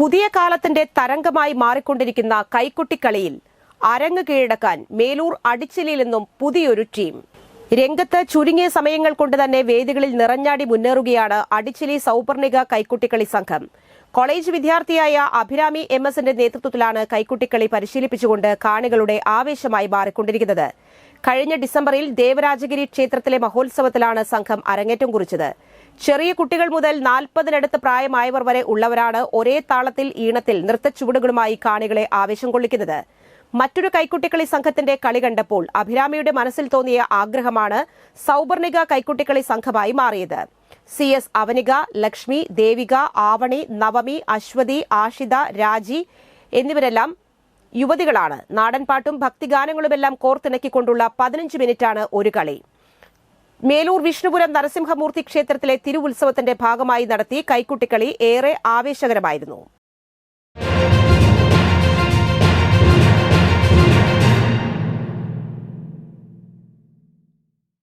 പുതിയ കാലത്തിന്റെ തരംഗമായി മാറിക്കൊണ്ടിരിക്കുന്ന കൈക്കുട്ടിക്കളിയിൽ അരങ്ങ് കീഴടക്കാൻ മേലൂർ അടിച്ചിലിൽ നിന്നും പുതിയൊരു ടീം. രംഗത്ത് ചുരുങ്ങിയ സമയങ്ങൾ കൊണ്ട് തന്നെ വേദികളിൽ നിറഞ്ഞാടി മുന്നേറുകയാണ് അടിച്ചിലി സൗപർണിക കൈക്കുട്ടിക്കളി സംഘം. കോളേജ് വിദ്യാർത്ഥിയായ അഭിരാമി എം എസിന്റെ നേതൃത്വത്തിലാണ് കൈക്കുട്ടിക്കളി പരിശീലിപ്പിച്ചുകൊണ്ട് കാണികളുടെ ആവേശമായി മാറിക്കൊണ്ടിരിക്കുന്നത്. കഴിഞ്ഞ ഡിസംബറിൽ ദേവരാജഗിരി ക്ഷേത്രത്തിലെ മഹോത്സവത്തിലാണ് സംഘം അരങ്ങേറ്റം കുറിച്ചത്. ചെറിയ കുട്ടികൾ മുതൽ നാൽപ്പതിനടുത്ത് പ്രായമായവർ വരെ ഉള്ളവരാണ് ഒരേ താളത്തിൽ ഈണത്തിൽ നൃത്തച്ചുവടുകളുമായി കാണികളെ ആവേശം കൊള്ളിക്കുന്നത്. മറ്റൊരു കൈക്കുട്ടിക്കളി സംഘത്തിന്റെ കളി കണ്ടപ്പോൾ അഭിരാമിയുടെ മനസ്സിൽ തോന്നിയ ആഗ്രഹമാണ് സൗപർണിക കൈക്കുട്ടിക്കളി സംഘമായി മാറിയത്. സി എസ് അവനിക ലക്ഷ്മി ദേവിക ആവണി നവമി അശ്വതി ആഷിത രാജി എന്നിവരെല്ലാം യുവതികളാണ്. നാടൻപാട്ടും ഭക്തിഗാനങ്ങളുമെല്ലാം കോർത്തിണക്കിക്കൊണ്ടുള്ള പതിനഞ്ച് മിനിറ്റാണ് ഒരു കളി. മേലൂർ വിഷ്ണുപുരം നരസിംഹമൂർത്തി ക്ഷേത്രത്തിലെ തിരുവുത്സവത്തിന്റെ ഭാഗമായി നടത്തി കൈക്കുട്ടിക്കളി ഏറെ ആവേശകരമായിരുന്നു.